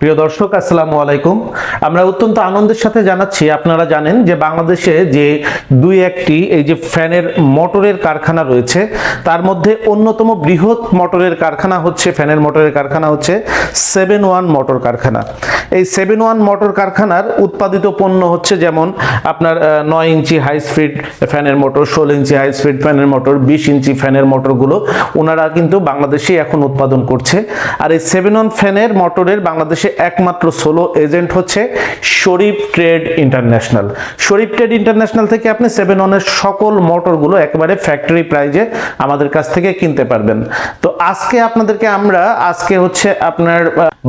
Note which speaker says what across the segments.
Speaker 1: প্রিয় দর্শক, আসসালামু আলাইকুম। আমরা অত্যন্ত আনন্দের সাথে জানাচ্ছি, আপনারা জানেন যে বাংলাদেশে যে দুই একটি এই যে ফ্যানের মোটরের কারখানা রয়েছে, তার মধ্যে অন্যতম বৃহৎ মোটরের কারখানা হচ্ছে, ফ্যানের মোটরের কারখানা হচ্ছে সেভেন ওয়ান মোটর কারখানা। এই সেভেন ওয়ান মোটর কারখানার উৎপাদিত পণ্য হচ্ছে যেমন আপনার নয় ইঞ্চি হাই স্পিড ফ্যানের মোটর, ষোলো ইঞ্চি হাই স্পিড ফ্যানের মোটর, বিশ ইঞ্চি ফ্যানের মোটরগুলো ওনারা কিন্তু বাংলাদেশেই এখন উৎপাদন করছে। আর এই সেভেন ওয়ান ফ্যানের মোটরের বাংলাদেশে একমাত্র সোলো এজেন্ট হচ্ছে Sharif trade international Sharif trade international থেকে আপনি সেভেন ওয়ানের সকল মোটরগুলো একেবারে ফ্যাক্টরি প্রাইজে আমাদের কাছ থেকে কিনতে পারবেন। তো আজকে আপনাদেরকে আমরা, আজকে হচ্ছে আপনার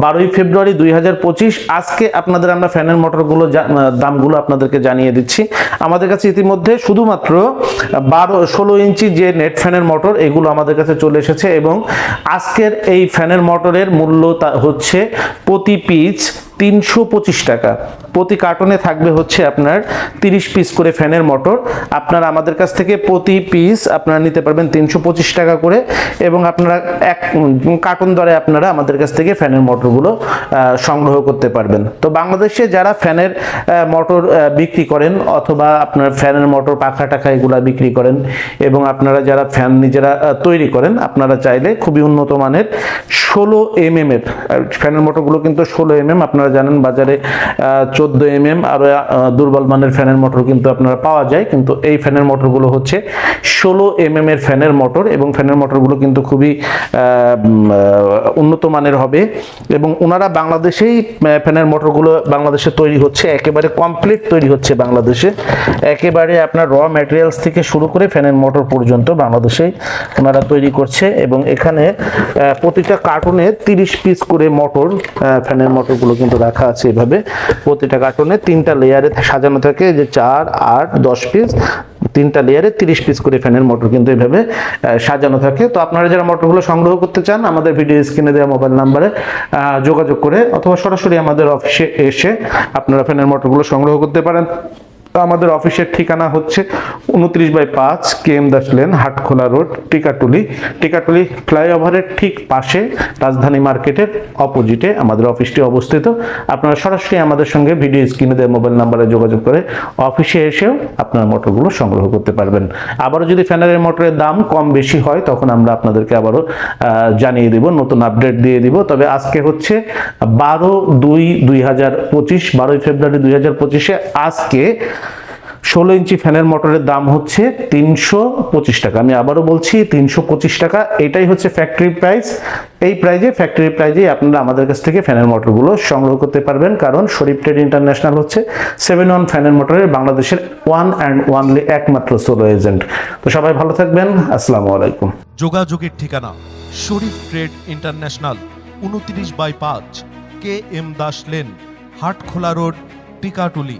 Speaker 1: বারোই ফেব্রুয়ারি দুই হাজার পঁচিশ, আজকে আপনাদের আমরা ফ্যানের মোটরগুলো দামগুলো আপনাদেরকে জানিয়ে দিচ্ছি। আমাদের কাছে ইতিমধ্যে শুধুমাত্র বারো, ষোলো ইঞ্চি যে নেট ফ্যানের মোটর এগুলো আমাদের কাছে চলে এসেছে এবং আজকের এই ফ্যানের মোটরের মূল্য হচ্ছে প্রতি পিচ তিনশো পঁচিশ টাকা। প্রতি কার্টনে থাকবে হচ্ছে আপনার তিরিশ পিস করে ফ্যানের মোটর। আপনারা আমাদের কাছ থেকে প্রতি পিস আপনারা নিতে পারবেন তিনশো পঁচিশ টাকা করে এবং আপনারা এক কার্টন দরে আপনারা আমাদের কাছ থেকে ফ্যানের মোটরগুলো সংগ্রহ করতে পারবেন। তো বাংলাদেশে যারা ফ্যানের মোটর বিক্রি করেন অথবা আপনার ফ্যানের মোটর, পাখা টাখা এগুলো বিক্রি করেন এবং আপনারা যারা ফ্যান নিজেরা তৈরি করেন, আপনারা চাইলে খুবই উন্নত মানের ষোলো এম এম এর ফ্যানের মোটরগুলো কিন্তু ষোলো এম এম আপনারা জানেন বাজারে চোদ্দ এম এম আরও দুর্বল মানের ফ্যানের মোটর কিন্তু আপনারা পাওয়া যায়। কিন্তু এই ফ্যানের মোটরগুলো হচ্ছে ষোলো এম এম এর ফ্যানের মোটর এবং ফ্যানের মোটরগুলো কিন্তু খুবই উন্নত মানের হবে এবং ওনারা বাংলাদেশেই ফ্যানের মোটরগুলো বাংলাদেশে তৈরি হচ্ছে, একেবারে কমপ্লিট তৈরি হচ্ছে বাংলাদেশে। একেবারে আপনার র ম্যাটেরিয়ালস থেকে শুরু করে ফ্যানের মোটর পর্যন্ত বাংলাদেশেই ওনারা তৈরি করছে এবং এখানে প্রতিটা কার্টুনে তিরিশ পিস করে মোটর ফ্যানের মোটরগুলো কিন্তু রাখা আছে এভাবে। প্রতিটা কার্টনে তিনটা লেয়ারে সাজানো থাকে যে চার, আট, দশ পিস তিনটা লেয়ারে তিরিশ পিস করে ফ্যানের মোটর কিন্তু এভাবে সাজানো থাকে। তো আপনারা যারা মোটরগুলো সংগ্রহ করতে চান, আমাদের ভিডিও স্ক্রিনে দেওয়া মোবাইল নাম্বারে যোগাযোগ করে অথবা সরাসরি আমাদের অফিসে এসে আপনারা ফ্যানের মোটরগুলো সংগ্রহ করতে পারেন। তো আমাদের অফিসের ঠিকানা হচ্ছে উনত্রিশ বাই পাঁচ K M Das lane, Hatkhola road, Tikatuli. Tikatuli ফ্লাইওভারের ঠিক পাশে, রাজধানী মার্কেটের অপোজিটে আমাদের অফিসটি অবস্থিত। আপনারা সরাসরি আমাদের সঙ্গে ভিডিও স্ক্রিনে দেওয়া মোবাইল নাম্বারে যোগাযোগ করে অফিসে এসেও আপনার মোটরগুলো সংগ্রহ করতে পারবেন। আবারও যদি ফ্যানারের মোটরের দাম কম বেশি হয়, তখন আমরা আপনাদেরকে আবারও জানিয়ে দিব, নতুন আপডেট দিয়ে দিব। তবে আজকে হচ্ছে বারো দুই দুই হাজার পঁচিশ, বারোই ফেব্রুয়ারি দুই হাজার পঁচিশে আজকে ষোলো ইঞ্চি ফ্যানের মোটরের দাম হচ্ছে তিনশো পঁচিশ টাকা। আমি আবারও বলছি, তিনশো পঁচিশ টাকা। এটাই হচ্ছে ফ্যাক্টরি প্রাইস এই প্রাইজে ফ্যাক্টরি প্রাইজে আপনারা আমাদের কাছ থেকে ফ্যানের মোটরগুলো সংগ্রহ করতে পারবেন। কারণ শরীফ ট্রেড ইন্টারন্যাশনাল হচ্ছে সেভেন ওয়ান ফ্যানের মোটরের বাংলাদেশের ওয়ান অ্যান্ড ওয়ানলি একমাত্র সোলো এজেন্ট তো সবাই ভালো থাকবেন। আসসালামু আলাইকুম।
Speaker 2: যোগাযোগের ঠিকানা শরীফ ট্রেড ইন্টারন্যাশনাল, উনত্রিশ বাই পাঁচ, K M Das lane, Hatkhola road, Tikatuli.